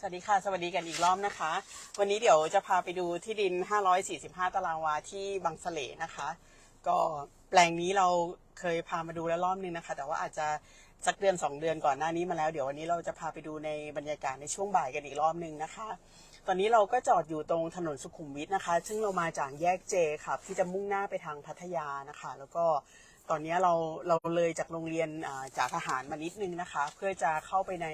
สวัสดีค่ะ สวัสดีกันอีกรอบนะคะ วันนี้เดี๋ยวจะพาไปดูที่ดิน 545 ตารางวาที่บางสะเลนะคะ ก็แปลงนี้เราเคยพามาดูแล้วรอบนึงนะคะ แต่ว่าอาจจะสักเดือน 2 เดือนก่อนหน้านี้มาแล้ว เดี๋ยววันนี้เราจะพาไปดูในบรรยากาศในช่วงบ่ายกันอีกรอบนึงนะคะ ตอนนี้เราก็จอดอยู่ตรงถนนสุขุมวิทนะคะ ซึ่งเรามาจากแยกเจค่ะที่จะมุ่งหน้าไปทางพัทยานะคะ แล้วก็ ตอนนี้เราเราเลยจากโรงเรียนจากทหารมานิดนึงนะคะ เพื่อจะเข้าไปใน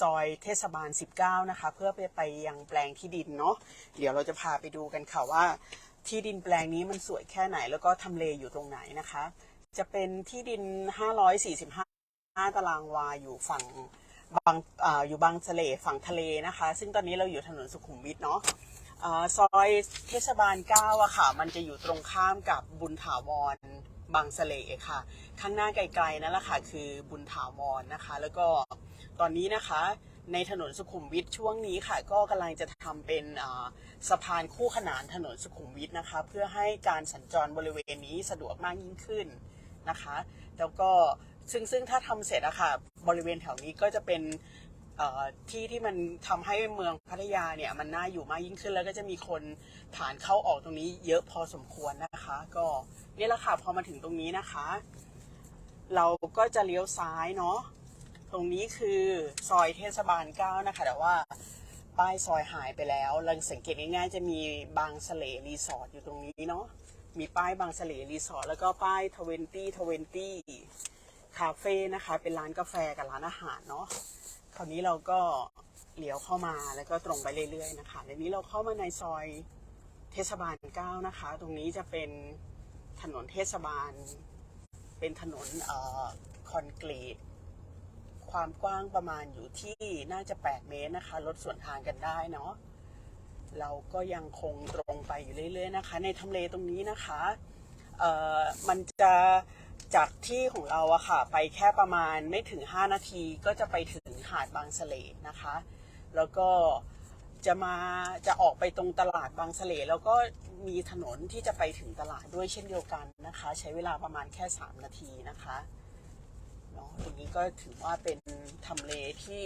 ซอยเทศบาล 19 นะคะ เพื่อไปไปยังแปลงที่ดินเนาะเดี๋ยวเราจะพาไปดูกันค่ะว่าที่ดินแปลงนี้มันสวยแค่ไหน แล้วก็ทำเลอยู่ตรงไหนนะคะ จะเป็นที่ดิน 545 ตารางวาอยู่ฝั่งบางอาอยู่บางทะเลฝั่งทะเลนะคะ ซึ่งตอนนี้เราอยู่ถนนสุขุมวิทเนาะซอยเทศบาล9อะค่ะ มันจะอยู่ตรงข้ามกับบุญถาวร บางสะเลค่ะ ข้างหน้าไกลๆนั่นแหละค่ะ คือบุญถาวรนะคะ แล้วก็ตอนนี้นะคะในถนนสุขุมวิทช่วงนี้ค่ะ ก็กำลังจะทำเป็นสะพานคู่ขนานถนนสุขุมวิทนะคะ เพื่อให้การสัญจรบริเวณนี้สะดวกมากยิ่งขึ้นนะคะ แล้วก็ซึ่งซึ่งถ้าทำเสร็จอะค่ะบริเวณแถวนี้ก็จะเป็น ที่ที่มันทำให้เมืองพัทยาเนี่ยมันน่าอยู่มากยิ่งขึ้น แล้วก็จะมีคนผ่านเข้าออกตรงนี้ เยอะพอสมควรนะคะ ก็นี่แหละค่ะพอมาถึงตรงนี้นะคะ เราก็จะเลี้ยวซ้ายเนาะตรงนี้คือซอยเทศบาล9นะคะ แต่ว่าป้ายซอยหายไปแล้วเราสังเกตง่ายๆจะมีบางสเลรีสอร์ทอยู่ตรงนี้เนาะมีป้ายบางสเลรีสอร์ทแล้วก็ป้าย20 20คาเฟ่นะคะ เป็นร้านกาแฟกับร้านอาหารเนาะ คราวนี้เราก็เลี้ยวเข้ามาแล้วก็ตรงไปเรื่อยๆนะคะในนี้เราเข้ามาในซอยเทศบาล9นะคะ ตรงนี้จะเป็นถนนเทศบาล เป็นถนนเอ่อคอนกรีต ความกว้างประมาณอยู่ที่น่าจะ 8 เมตรนะคะรถสวนทางกันได้เนาะเราก็ยังคงตรงไปอยู่เรื่อย ๆ นะคะ ในทำเลตรงนี้นะคะเอ่อมันจะจากที่ของเราอะค่ะ ไปแค่ประมาณไม่ถึง 5 นาทีก็จะไปถึง หาดบางเสลนะคะ แล้วก็จะมาจะออกไปตรงตลาดบางเสลแล้วก็มีถนนที่จะไปถึงตลาดด้วยเช่นเดียวกันนะคะ ใช้เวลาประมาณแค่ 3 นาทีนะคะเนาะตรงนี้ก็ถือว่าเป็นทำเลที่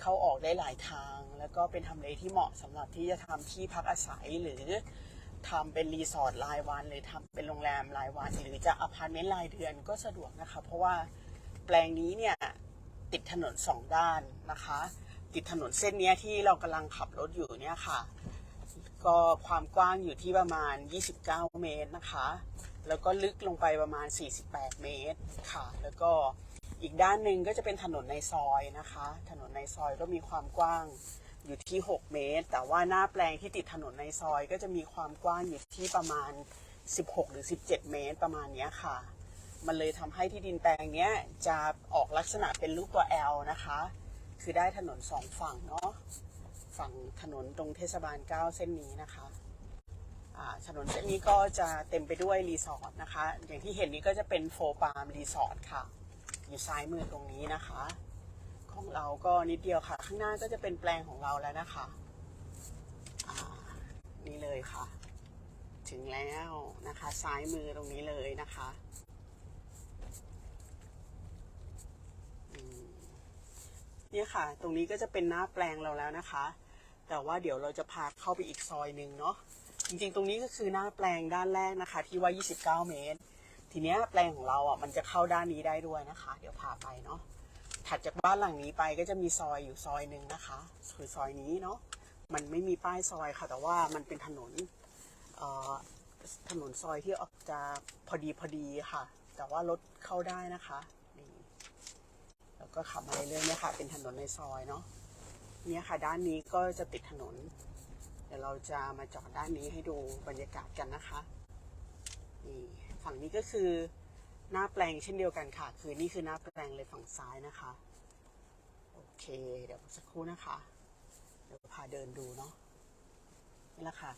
เข้าออกได้หลายทาง แล้วก็เป็นทำเลที่เหมาะสำหรับที่จะทำที่พักอาศัยหรือทำเป็นรีสอร์ทรายวัน หรือทำเป็นโรงแรมรายวัน หรือจะอพาร์ตเมนต์รายเดือนก็สะดวกนะคะ เพราะว่าแปลงนี้เนี่ย ติดถนนสองด้านนะคะ ติดถนนเส้นนี้ที่เรากำลังขับรถอยู่เนี่ยค่ะ ก็ความกว้างอยู่ที่ประมาณ 29 เมตรนะคะ แล้วก็ลึกลงไปประมาณ 48 เมตรค่ะ แล้วก็อีกด้านหนึ่งก็จะเป็นถนนในซอยนะคะ ถนนในซอยก็มีความกว้างอยู่ที่ 6 เมตร แต่ว่าหน้าแปลงที่ติดถนนในซอยก็จะมีความกว้างอยู่ที่ประมาณ 16 หรือ 17 เมตรประมาณนี้ค่ะ มันเลยทำให้ที่ดินแปลงเนี้ยจะออกลักษณะเป็นรูปตัว L นะคะ คือได้ถนนสองฝั่งเนาะ ฝั่งถนนตรงเทศบาล 9 เส้นนี้นะคะถนนเส้นนี้ก็จะเต็มไปด้วยรีสอร์ทนะคะ อย่างที่เห็นนี้ก็จะเป็นโฟปาล์มรีสอร์ทค่ะ อยู่ซ้ายมือตรงนี้นะคะ ของเราก็นิดเดียวค่ะ ข้างหน้าก็จะเป็นแปลงของเราแล้วนะคะนี่เลยค่ะ ถึงแล้วนะคะ ซ้ายมือตรงนี้เลยนะคะอืม เนี่ยค่ะ ตรงนี้ก็จะเป็นหน้าแปลงเราแล้วนะคะ แต่ว่าเดี๋ยวเราจะพาเข้าไปอีกซอยหนึ่งเนาะ จริงๆ ตรงนี้ก็คือหน้าแปลงด้านแรกนะคะ ที่ว่า 29 เมตร ทีเนี้ยแปลงของเราอะมันจะเข้าด้านนี้ได้ด้วยนะคะ เดี๋ยวพาไปเนาะ ถัดจากบ้านหลังนี้ไปก็จะมีซอยอยู่ซอยหนึ่งนะคะคือซอยนี้เนาะ มันไม่มีป้ายซอยค่ะ แต่ว่ามันเป็นถนนถนนซอยที่ออกจะพอดีพอดีค่ะ แต่ว่ารถเข้าได้นะคะ แล้วก็ขับมาเรื่อยๆเนี่ยค่ะ เป็นถนนในซอยเนาะเนี่ยค่ะ ด้านนี้ก็จะติดถนน เดี๋ยวเราจะมาจอดด้านนี้ให้ดูบรรยากาศกันนะคะนี่ฝั่งนี้ก็คือหน้าแปลงเช่นเดียวกันค่ะ คือนี่คือหน้าแปลงเลยฝั่งซ้ายนะคะ โอเค เดี๋ยวสักครู่นะคะ เดี๋ยวพาเดินดูเนาะนี่แหละค่ะ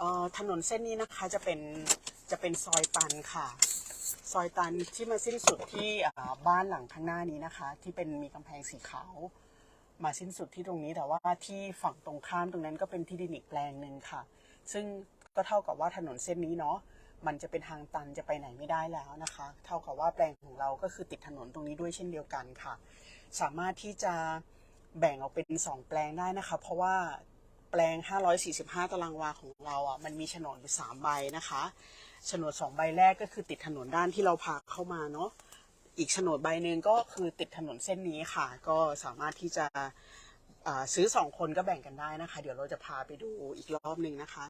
ออถนนเส้นนี้นะคะจะเป็นจะเป็นซอยตันค่ะ ซอยตันที่มาสิ้นสุดที่บ้านหลังข้างหน้านี้นะคะ ที่เป็นมีกำแพงสีขาว มาสิ้นสุดที่ตรงนี้แต่ว่าที่ฝั่งตรงข้ามตรงนั้นก็เป็นที่ดินอีกแปลงหนึ่งค่ะ ซึ่งก็เท่ากับว่าถนนเส้นนี้เนาะมันจะเป็นทางตันจะไปไหนไม่ได้แล้วนะคะ เท่ากับว่าแปลงของเราก็คือติดถนนตรงนี้ด้วยเช่นเดียวกันค่ะ สามารถที่จะแบ่งออกเป็นสองแปลงได้นะคะ เพราะว่าแปลง 545 ตารางวาของเราอะมันมีโฉนดอยู่สามใบนะคะ โฉนดสองใบแรกก็คือติดถนนด้านที่เราพาเข้ามาเนาะอีกโฉนดใบหนึ่งก็คือติดถนนเส้นนี้ค่ะ ก็สามารถที่จะซื้อสองคนก็แบ่งกันได้นะคะ เดี๋ยวเราจะพาไปดูอีกรอบหนึ่งนะคะ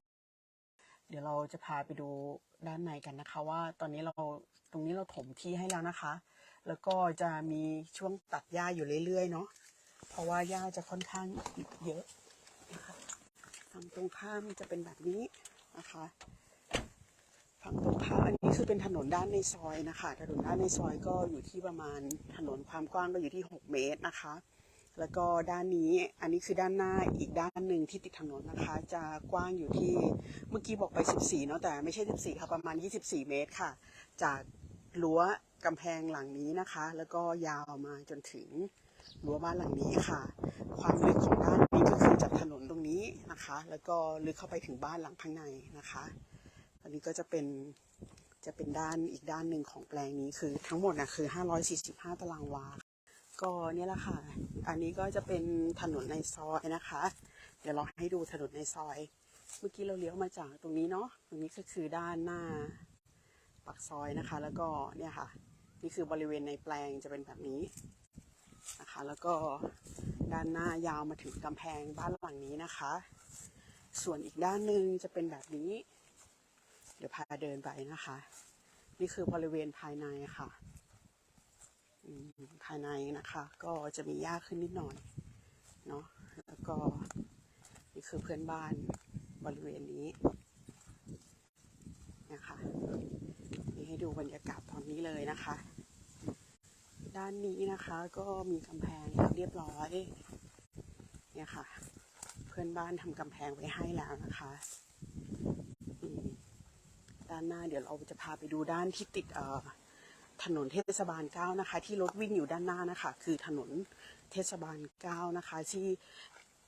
เดี๋ยวเราจะพาไปดูด้านในกันนะคะ ว่าตอนนี้เราตรงนี้เราถมที่ให้แล้วนะคะ แล้วก็จะมีช่วงตัดหญ้าอยู่เรื่อยๆเนาะเพราะว่าหญ้าจะค่อนข้างเยอะนะคะฝั่งตรงข้ามจะเป็นแบบนี้นะคะ ฝั่งตรงข้ามอันนี้คือเป็นถนนด้านในซอยนะคะ ถนนด้านในซอยก็อยู่ที่ประมาณถนนความกว้างก็อยู่ที่ 6 เมตรนะคะ แล้วก็ด้านนี้อันนี้คือด้านหน้าอีกด้านหนึ่งที่ติดถนนนะคะ จะกว้างอยู่ที่เมื่อกี้บอกไป 14 เนาะแต่ไม่ใช่ 14 ค่ะประมาณ 24 เมตรค่ะ จากรั้วกำแพงหลังนี้นะคะ แล้วก็ยาวมาจนถึงรั้วบ้านหลังนี้ค่ะ ความลึกของด้านนี้ก็คือจากถนนตรงนี้นะคะ แล้วก็ลึกเข้าไปถึงบ้านหลังข้างในนะคะ อันนี้ก็จะเป็นจะเป็นด้านอีกด้านหนึ่งของแปลงนี้คือทั้งหมดนะคือ 545 ตารางวา ก็เนี่ยแหละค่ะ อันนี้ก็จะเป็นถนนในซอยนะคะ เดี๋ยวเราให้ดูถนนในซอย เมื่อกี้เราเลี้ยวมาจากตรงนี้เนาะ ตรงนี้ก็คือด้านหน้าปากซอยนะคะ แล้วก็เนี่ยค่ะ นี่คือบริเวณในแปลงจะเป็นแบบนี้นะคะ แล้วก็ด้านหน้ายาวมาถึงกำแพงบ้านหลังนี้นะคะ ส่วนอีกด้านหนึ่งจะเป็นแบบนี้ เดี๋ยวพาเดินไปนะคะ นี่คือบริเวณภายในค่ะภายในนะคะ ก็จะมีหญ้าขึ้นนิดหน่อยเนาะแล้วก็นี่คือเพื่อนบ้านบริเวณนี้นะคะนี่ให้ดูบรรยากาศตอนนี้เลยนะคะ ด้านนี้นะคะก็มีกำแพงแล้วเรียบร้อยเนี่ยค่ะ เพื่อนบ้านทำกำแพงไว้ให้แล้วนะคะ ด้านหน้า เดี๋ยวเราจะพาไปดูด้านที่ติดถนนเทศบาลเก้านะคะ ที่รถวิ่งอยู่ด้านหน้านะคะ คือถนนเทศบาลเก้านะคะ ที่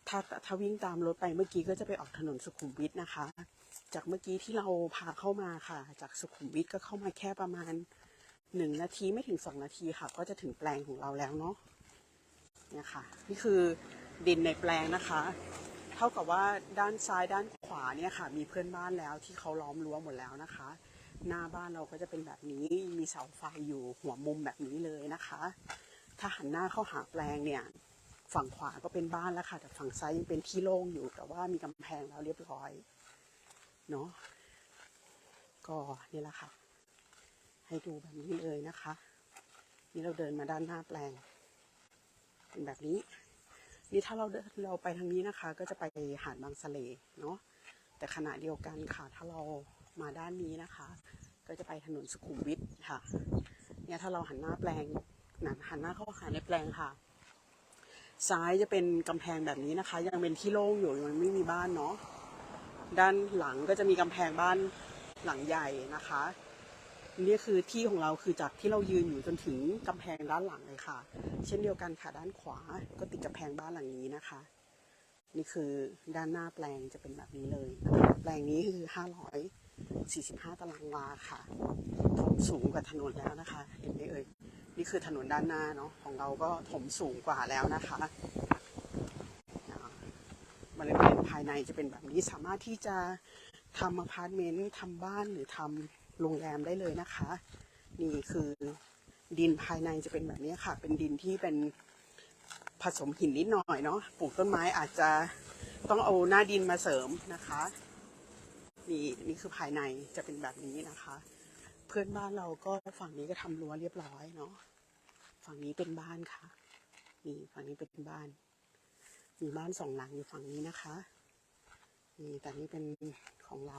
ถ้าถ้าวิ่งตามรถไปเมื่อกี้ก็จะไปออกถนนสุขุมวิทนะคะ จากเมื่อกี้ที่เราพาเข้ามาค่ะ จากสุขุมวิทก็เข้ามาแค่ประมาณหนึ่งนาทีไม่ถึงสองนาทีค่ะ ก็จะถึงแปลงของเราแล้วเนาะเนี่ยค่ะ นี่คือดินในแปลงนะคะ เท่ากับว่าด้านซ้ายด้าน ขวาเนี่ยค่ะ มีเพื่อนบ้านแล้วที่เขาล้อมรั้วหมดแล้วนะคะ หน้าบ้านเราก็จะเป็นแบบนี้มีเสาไฟอยู่หัวมุมแบบนี้เลยนะคะ ถ้าหันหน้าเข้าหาแปลงเนี่ย ฝั่งขวาก็เป็นบ้านแล้วค่ะ แต่ฝั่งซ้ายยังเป็นที่โล่งอยู่แต่ว่ามีกำแพงแล้วเรียบร้อยเนาะก็นี่แหละค่ะ ให้ดูแบบนี้เลยนะคะ นี่เราเดินมาด้านหน้าแปลง เป็นแบบนี้นี่ถ้าเราเดินเราไปทางนี้นะคะ ก็จะไปหาดบางสะเลเนาะ แต่ขณะเดียวกันค่ะ ถ้าเรามาด้านนี้นะคะ ก็จะไปถนนสุขุมวิทค่ะ เนี่ยถ้าเราหันหน้าแปลงนะหันหน้าเข้าหาในแปลงค่ะ ซ้ายจะเป็นกำแพงแบบนี้นะคะ ยังเป็นที่โล่งอยู่ยังไม่มีบ้านเนาะ ด้านหลังก็จะมีกำแพงบ้านหลังใหญ่นะคะ นี่คือที่ของเราคือจากที่เรายืนอยู่จนถึงกำแพงด้านหลังเลยค่ะ เช่นเดียวกันค่ะด้านขวาก็ติดกำแพงบ้านหลังนี้นะคะ นี่คือด้านหน้าแปลงจะเป็นแบบนี้เลย แปลงนี้คือ 545 ตารางวาค่ะถมสูงกว่าถนนแล้วนะคะ เห็นไหมเอ่ย นี่คือถนนด้านหน้าเนาะ ของเราก็ถมสูงกว่าแล้วนะคะบริเวณภายในจะเป็นแบบนี้ สามารถที่จะทำอพาร์ตเมนต์ทำบ้านหรือทำโรงแรมได้เลยนะคะ นี่คือดินภายในจะเป็นแบบนี้ค่ะ เป็นดินที่เป็น ผสมหินนิดหน่อยเนาะปลูกต้นไม้อาจจะต้องเอาหน้าดินมาเสริมนะคะนี่นี่คือภายในจะเป็นแบบนี้นะคะ เพื่อนบ้านเราก็ฝั่งนี้ก็ทำรั้วเรียบร้อยเนาะฝั่งนี้เป็นบ้านค่ะนี่ฝั่งนี้เป็นบ้าน มีบ้านสองหลังอยู่ฝั่งนี้นะคะนี่แต่นี่เป็นของเรา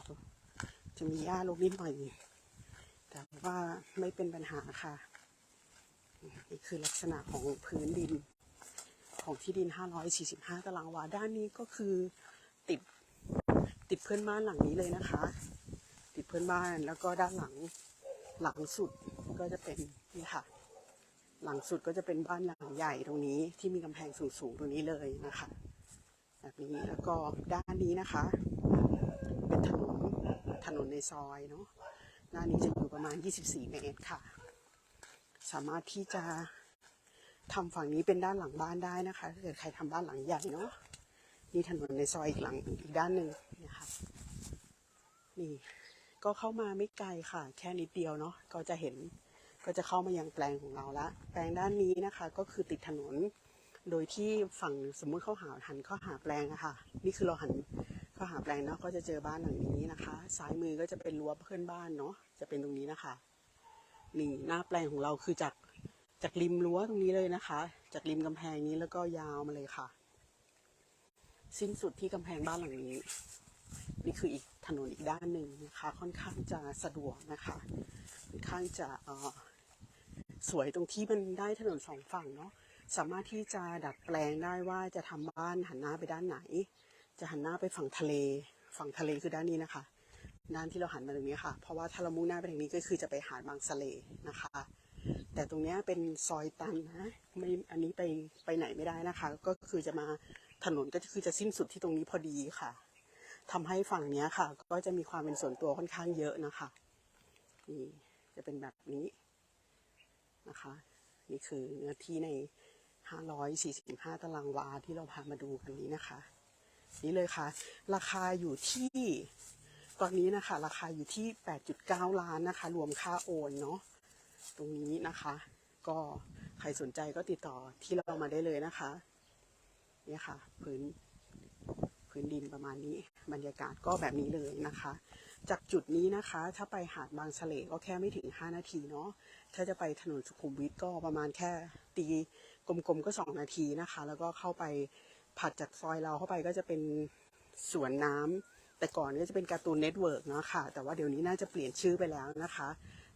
จะมีหญ้าลกนิดหน่อยแต่ว่าไม่เป็นปัญหาค่ะนี่คือลักษณะของพื้นดิน ของที่ดิน 545 ตารางวา ด้านนี้ก็คือติดติดเพื่อนบ้านหลังนี้เลยนะคะ ติดเพื่อนบ้านแล้วก็ด้านหลังหลังสุดก็จะเป็นนี่ค่ะ หลังสุดก็จะเป็นบ้านหลังใหญ่ตรงนี้ที่มีกำแพงสูงๆตรงนี้เลยนะคะ แบบนี้แล้วก็ด้านนี้นะคะ เป็นถนนถนนในซอยเนาะด้านนี้จะอยู่ประมาณ 24 เมตรค่ะ สามารถที่จะ ทำฝั่งนี้เป็นด้านหลังบ้านได้นะคะ ถ้าเกิดใครทำบ้านหลังใหญ่เนาะนี่ถนนในซอยอีกหลังอีกด้านหนึ่งนี่ยค่ะนี่ก็เข้ามาไม่ไกลค่ะ แค่นิดเดียวเนาะก็จะเห็นก็จะเข้ามายังแปลงของเราละ แปลงด้านนี้นะคะ ก็คือติดถนน โดยที่ฝั่งสมมุติเข้าหาหันเข้าหาแปลงอะค่ะ นี่คือเราหันเข้าหาแปลงเนาะก็จะเจอบ้านหลังนี้นะคะซ้ายมือก็จะเป็นรั้วเพื่อนบ้านเนาะจะเป็นตรงนี้นะคะนี่หน้าแปลงของเราคือจาก จากริมรั้วตรงนี้เลยนะคะ จากริมกำแพงนี้แล้วก็ยาวมาเลยค่ะ สิ้นสุดที่กำแพงบ้านหลังนี้ นี่คืออีกถนนอีกด้านหนึ่งนะคะ ค่อนข้างจะสะดวกนะคะค่อนข้างจะอ่อสวยตรงที่มันได้ถนนสองฝั่งเนาะสามารถที่จะดัดแปลงได้ว่าจะทำบ้านหันหน้าไปด้านไหน จะหันหน้าไปฝั่งทะเล ฝั่งทะเลคือด้านนี้นะคะ ด้านที่เราหันมาตรงนี้ค่ะ เพราะว่าถ้าเรามุ่งหน้าไปทางนี้ก็คือจะไปหาดบางสะเลนะคะ แต่ตรงนี้เป็นซอยตันนะไม่อันนี้ไปไปไหนไม่ได้นะคะ ก็คือจะมาถนนก็คือจะสิ้นสุดที่ตรงนี้พอดีค่ะทำให้ฝั่งเนี้ยค่ะ ก็จะมีความเป็นส่วนตัวค่อนข้างเยอะนะคะนี่จะเป็นแบบนี้นะคะ นี่คือเนื้อที่ใน 545 ตารางวาที่เราพามาดูกันนี้นะคะ นี่เลยค่ะ ราคาอยู่ที่ตอนนี้นะคะ ราคาอยู่ที่ 8.9 ล้านนะคะ รวมค่าโอนเนาะ ตรงนี้นะคะ ก็ใครสนใจก็ติดต่อที่เรามาได้เลยนะคะ เนี่ยค่ะพื้นพื้นดินประมาณนี้ บรรยากาศก็แบบนี้เลยนะคะ จากจุดนี้นะคะ ถ้าไปหาดบางสะเลก็แค่ไม่ถึง 5 นาทีเนาะถ้าจะไปถนนสุขุมวิทก็ประมาณแค่ตีกลมๆก็ 2 นาทีนะคะ แล้วก็เข้าไปผัดจากซอยเราเข้าไปก็จะเป็นสวนน้ำแต่ก่อนก็จะเป็นการ์ตูนเน็ตเวิร์กเนาะค่ะ แต่ว่าเดี๋ยวนี้น่าจะเปลี่ยนชื่อไปแล้วนะคะ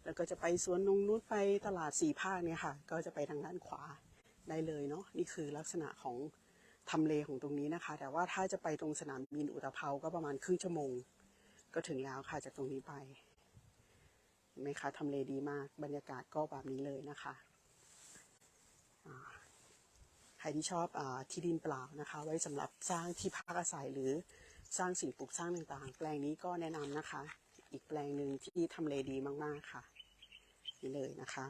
แล้วก็จะไปสวนนงนุชไปตลาดสี่ภาคเนี่ยค่ะ ก็จะไปทางด้านขวาได้เลยเนาะนี่คือลักษณะของทำเลของตรงนี้นะคะ แต่ว่าถ้าจะไปตรงสนามบินอุตภเปาก็ประมาณครึ่งชั่วโมง ก็ถึงแล้วค่ะจากตรงนี้ไปเห็นไหมคะทำเลดีมากบรรยากาศก็แบบนี้เลยนะคะใครที่ชอบอที่ดินเปล่านะคะ ไว้สำหรับสร้างที่พักอาศัยหรือสร้างสิ่งปลูกสร้างต่างๆ แปลงนี้ก็แนะนำนะคะ อีกแปลงหนึ่งที่ทำเลดีมากๆค่ะ นี่เลยนะคะ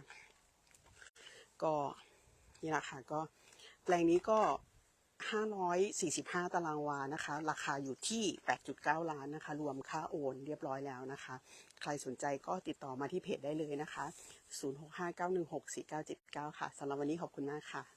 ก็นี่แหละค่ะก็แปลงนี้ก็ 545 ตารางวานะคะ ราคาอยู่ที่ 8.9 ล้านนะคะ รวมค่าโอนเรียบร้อยแล้วนะคะ ใครสนใจก็ติดต่อมาที่เพจได้เลยนะคะ 0659164979 ค่ะสำหรับวันนี้ขอบคุณมากค่ะ